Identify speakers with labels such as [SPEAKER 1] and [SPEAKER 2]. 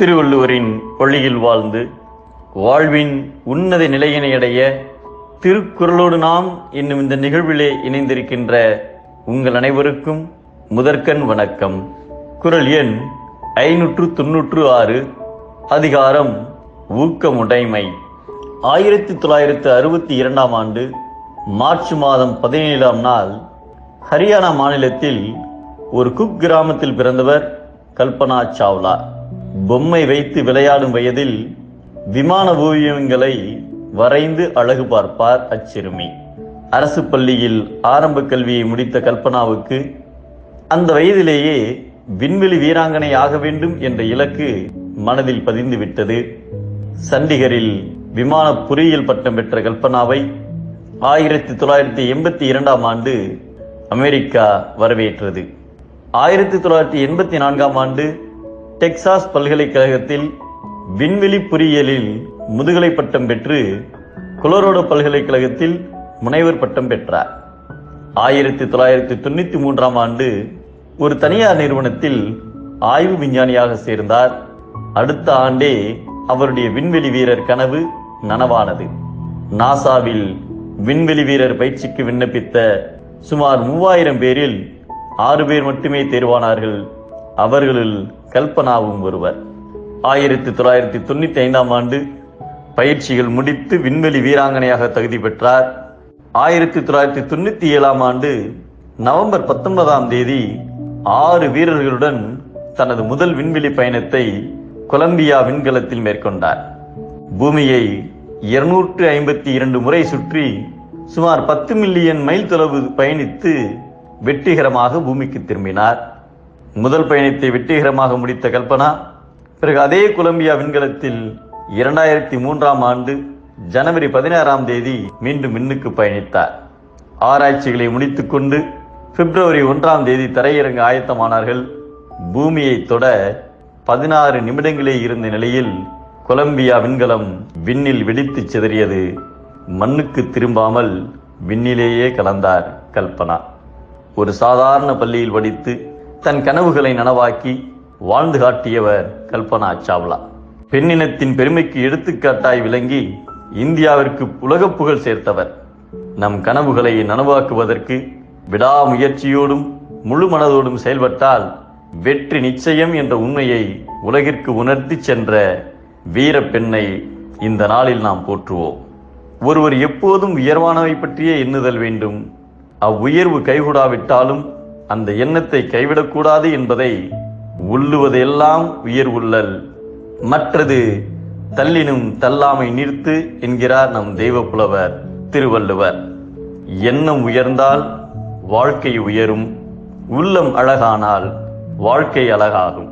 [SPEAKER 1] திருவள்ளுவரின் வழியில் வாழ்ந்து வாழ்வின் உன்னத நிலையினை அடைய திருக்குறளோடு நாம் என்னும் இந்த நிகழ்விலே இணைந்திருக்கின்ற உங்கள் அனைவருக்கும் முதற்கண் வணக்கம். குறள் எண் ஐநூற்று தொன்னூற்று ஆறு அதிகாரம் ஊக்கமுடைமை. ஆயிரத்தி தொள்ளாயிரத்து அறுபத்தி இரண்டாம் ஆண்டு மார்ச் மாதம் பதினேழாம் நாள் ஹரியானா மாநிலத்தில் ஒரு குக் கிராமத்தில் பிறந்தவர் கல்பனா சாவ்லா. பொம்மை வைத்து விளையாடும் வயதில் விமான ஓவியங்களை வரைந்து அழகு பார்ப்பார் அச்சிறுமி. அரசு பள்ளியில் ஆரம்ப கல்வியை முடித்த கல்பனாவுக்கு அந்த வயதிலேயே விண்வெளி வீராங்கனை ஆக வேண்டும் என்ற இலக்கு மனதில் பதிந்து விட்டது. சண்டிகரில் விமான பொறியியல் பட்டம் பெற்ற கல்பனாவை ஆயிரத்தி தொள்ளாயிரத்தி எண்பத்தி இரண்டாம் ஆண்டு அமெரிக்கா வரவேற்றது. ஆயிரத்தி தொள்ளாயிரத்தி எண்பத்தி நான்காம் ஆண்டு டெக்சாஸ் பல்கலைக்கழகத்தில் விண்வெளி பொறியியலில் முதுகலை பட்டம் பெற்று கொலரோடோ பல்கலைக்கழகத்தில் முனைவர் பட்டம் பெற்றார். ஆயிரத்தி தொள்ளாயிரத்தி தொண்ணூத்தி மூன்றாம் ஆண்டு ஒரு தனியார் நிறுவனத்தில் ஆய்வு விஞ்ஞானியாக சேர்ந்தார். அடுத்த ஆண்டே அவருடைய விண்வெளி வீரர் கனவு நனவானது. நாசாவில் விண்வெளி வீரர் பயிற்சிக்கு விண்ணப்பித்த சுமார் மூவாயிரம் பேரில் ஆறு பேர் மட்டுமே தேர்வானார்கள். அவர்களுள் கல்பனாவும் ஒருவர். ஆயிரத்தி தொள்ளாயிரத்தி தொண்ணூத்தி ஐந்தாம் ஆண்டு பயிற்சிகள் முடித்து விண்வெளி வீராங்கனையாக தகுதி பெற்றார். ஆயிரத்தி தொள்ளாயிரத்தி தொண்ணூத்தி ஏழாம் ஆண்டு நவம்பர் பத்தொன்பதாம் தேதி ஆறு வீரர்களுடன் தனது முதல் விண்வெளி பயணத்தை கொலம்பியா விண்கலத்தில் மேற்கொண்டார். பூமியை இருநூற்று ஐம்பத்தி இரண்டு முறை சுற்றி சுமார் பத்து மில்லியன் மைல் தொலைவு பயணித்து வெற்றிகரமாக பூமிக்கு திரும்பினார். முதல் பயணத்தை வெற்றிகரமாக முடித்த கல்பனா பிறகு அதே கொலம்பியா விண்கலத்தில் இரண்டாயிரத்தி மூன்றாம் ஆண்டு ஜனவரி பதினாறாம் தேதி மீண்டும் விண்ணுக்கு பயணித்தார். ஆராய்ச்சிகளை முடித்துக்கொண்டு பிப்ரவரி ஒன்றாம் தேதி தரையிறங்க ஆயத்தமானார்கள். பூமியை தொட பதினாறு நிமிடங்களே இருந்த நிலையில் கொலம்பியா விண்கலம் விண்ணில் வெடித்து சிதறியது. மண்ணுக்கு திரும்பாமல் விண்ணிலேயே கலந்தார் கல்பனா. ஒரு சாதாரண பள்ளியில் படித்து தன் கனவுகளை நனவாக்கி வாழ்ந்து காட்டியவர் கல்பனா சாவ்லா. பெண்ணினத்தின் பெருமைக்கு எடுத்துக்காட்டாய் விளங்கி இந்தியாவிற்கு உலகப் புகழ் சேர்த்தவர். நம் கனவுகளை நனவாக்குவதற்கு விடாமுயற்சியோடும் முழு மனதோடும் செயல்பட்டால் வெற்றி நிச்சயம் என்ற உண்மையை உலகிற்கு உணர்த்தி சென்ற வீர பெண்ணை இந்த நாளில் நாம் போற்றுவோம். ஒருவர் எப்போதும் உயர்வானவை பற்றியே எண்ணுதல் வேண்டும். அவ்வுயர்வு கைகூடாவிட்டாலும் அந்த எண்ணத்தை கைவிடக்கூடாது என்பதை உள்ளுவதெல்லாம் உயர்வுள்ளல் மற்றது தள்ளினும் தள்ளாமை நிறுத்து என்கிறார் நம் தெய்வ புலவர் திருவள்ளுவர். எண்ணம் உயர்ந்தால் வாழ்க்கை உயரும் உள்ளம் அழகானால் வாழ்க்கை அழகாகும்.